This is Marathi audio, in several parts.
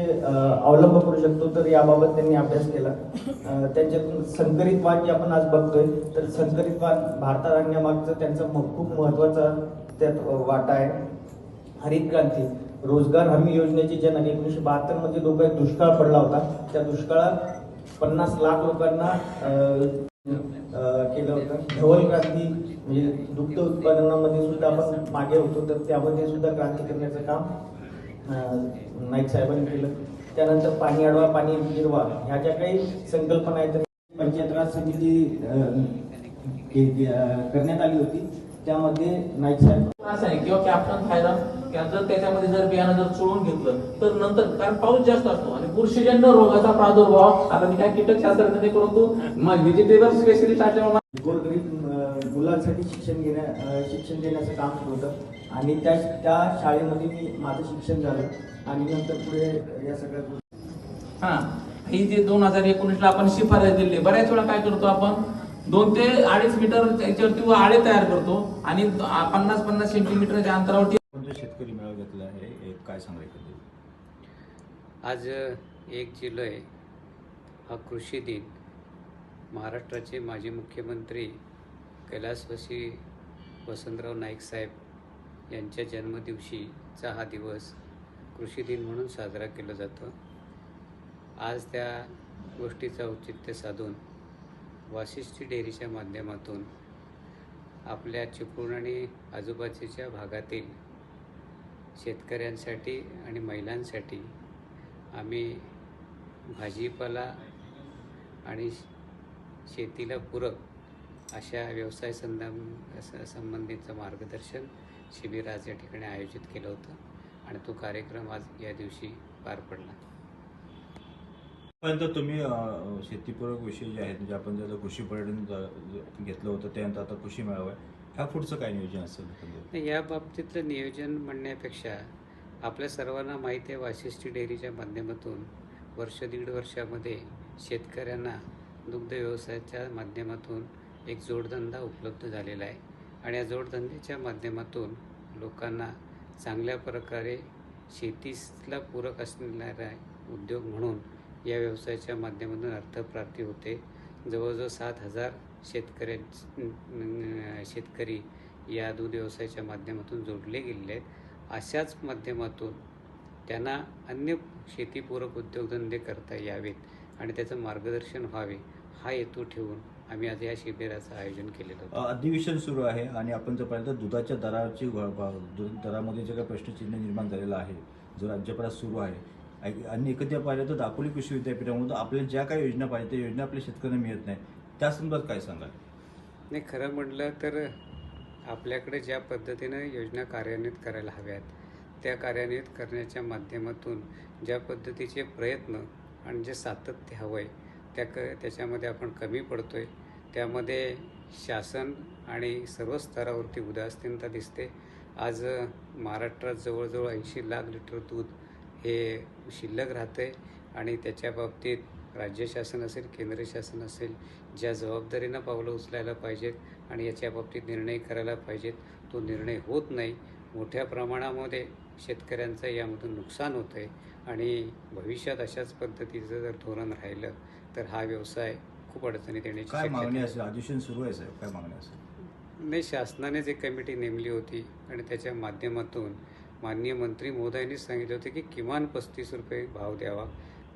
अ, अवलंब करू शकतो तर याबाबत त्यांनी अभ्यास केला. त्यांच्यातून संकरित वाण जे आपण आज बघतोय तर संकरित वाण भारतात आणण्यामागचं त्यांचा खूप महत्त्वाचा त्यात वाटा आहे. हरित क्रांती. रोजगार हमी योजनेची जनक एकोणीसशे बहात्तरमध्ये लोक दुष्काळ पडला होता त्या दुष्काळात पन्नास लाख लोकांना केलं होतं. धवल क्रांती म्हणजे दुग्ध उत्पादनामध्ये सुद्धा आपण मागे होतो तर त्यामध्ये सुद्धा क्रांती करण्याचं काम नाईक साहेबांनी केलं. त्यानंतर पाणी अडवा पाणी जिरवा ह्या ज्या काही संकल्पना आहेत पंचायत राज समिती करण्यात आली होती. त्यामध्ये नाईक साहेब असं आहे किंवा कॅप्टन फायदा जर त्याच्यामध्ये जर बियाणं जर चोळून घेतलं तर नंतर कारण पाऊस जास्त असतो आणि बुरशीजन्य रोगाचा प्रादुर्भाव आता मी काय कीटकशास्त्रज्ञ नाही परंतु व्हेजिटेबल स्पेशलिस्ट असल्यामुळे मुलांसाठी शिक्षण घेण्या शिक्षण देण्याचं काम सुरू होतं. आणि त्या त्या शाळेमध्ये मी माझं शिक्षण झालं. आणि नंतर पुढे या सगळ्या गोष्टी हा ही जे दोन हजार एकोणीसला आपण शिफारस दिली बऱ्याच वेळा काय करतो आपण? दोन ते अडीच मीटर याच्यावरती आळे तयार करतो. आणि पन्नास पन्नास सेंटीमीटरच्या अंतरावरती शेतकरी मेळावा घेतला आहे? हे काय सांगायचं ते? आज एक जुलै हा कृषी दिन. महाराष्ट्राचे माजी मुख्यमंत्री कैलासवासी वसंतराव नाईक साहेब यांच्या जन्मदिवशीचा हा दिवस कृषी दिन म्हणून साजरा केला जातो. आज त्या गोष्टीचं औचित्य साधून वाशिष्ठी डेअरीच्या माध्यमातून आपल्या चिपळूण आणि आजूबाजूच्या भागातील शेतकऱ्यांसाठी आणि महिलांसाठी आम्ही भाजीपाला आणि शेतीला पूरक अशा व्यवसाय संदम स- संबंधीचं मार्गदर्शन शिबिर आज या ठिकाणी आयोजित केलं होतं आणि तो कार्यक्रम आज या दिवशी पार पडला. पर्यंत तुम्ही शेतीपूरक विषय जे आहेत म्हणजे आपण जर कृषी पर्यटन घेतलं होतं त्यानंतर आता कृषी मेळावा ह्या पुढचं काय नियोजन असेल या बाबतीतलं नियोजन म्हणण्यापेक्षा आपल्या सर्वांना माहिती आहे वाशिष्ठी डेअरीच्या माध्यमातून वर्ष दीड वर्षामध्ये शेतकऱ्यांना दुग्ध व्यवसायाच्या माध्यमातून एक जोडधंदा उपलब्ध झालेला आहे. आणि या जोडधंद्याच्या माध्यमातून लोकांना चांगल्या प्रकारे शेतीला पूरक असणारा उद्योग म्हणून या व्यवसायाच्या माध्यमातून अर्थप्राप्ती होते. जवळजवळ सात हजार शेतकऱ्यां शेतकरी या दूध व्यवसायाच्या माध्यमातून जोडले गेलेले आहेत. अशाच माध्यमातून त्यांना अन्य शेतीपूरक उद्योगधंदे करता यावेत आणि त्याचं मार्गदर्शन व्हावे हा हेतू ठेवून आम्ही आज या शिबिराचं आयोजन केलेलं होतं. अधिवेशन सुरू आहे आणि आपण जर पाहिलं तर दुधाच्या दराची व- व- दूध दरामध्ये जे काही प्रश्नचिन्ह निर्माण झालेलं आहे जो राज्यभरात सुरू आहे आणि- आणि एकत्र पाहिलं तर दापोली कृषी विद्यापीठामधून आपल्याला ज्या काही योजना पाहिजे त्या योजना आपल्या शेतकऱ्यांना मिळत नाही. त्या संदर्भात काय सांगाल? नाही खरं म्हटलं तर आपल्याकडे ज्या पद्धतीनं योजना कार्यान्वित करायला हव्यात त्या कार्यान्वित करण्याच्या माध्यमातून ज्या पद्धतीचे प्रयत्न आणि जे सातत्य हवं आहे त्या क त्याच्यामध्ये आपण कमी पडतो आहे त्यामध्ये शासन आणि सर्व स्तरावरती उदासीनता दिसते. आज महाराष्ट्रात जवळजवळ ऐंशी लाख लिटर दूध हे शिल्लक राहते आणि त्याच्या बाबतीत राज्य शासन असेल केंद्र शासन असेल ज्या जबाबदारीनं पावलं उचलायला पाहिजेत आणि याच्या बाबतीत निर्णय करायला पाहिजेत तो निर्णय होत नाही. मोठ्या प्रमाणामध्ये शेतकऱ्यांचं यामधून नुकसान होतं आहे आणि भविष्यात अशाच पद्धतीचं जर धोरण राहिलं तर हा व्यवसाय खूप अडचणीत येण्याची काय मागणी आहे. असेल अधिवेशन सुरू आहे साहेब. काय मागणी असेल? नाही शासनाने जे कमिटी नेमली होती आणि त्याच्या माध्यमातून माननीय मंत्री महोदयांनी सांगितले होते की किमान पस्तीस रुपये भाव द्यावा.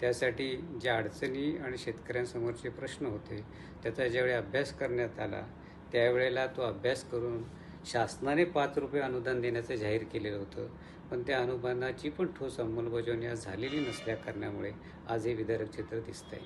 त्यासाठी ज्या अडचणी आणि शेतकऱ्यांसमोरचे प्रश्न होते त्याचा ज्यावेळी अभ्यास करण्यात आला त्यावेळेला तो अभ्यास करून शासनाने पाच रुपये अनुदान देण्याचं जाहीर केलेलं होतं. पण त्या अनुदानाची पण ठोस अंमलबजावणी आज झालेली नसल्या कारणामुळे आज हे विदारक चित्र दिसतंय.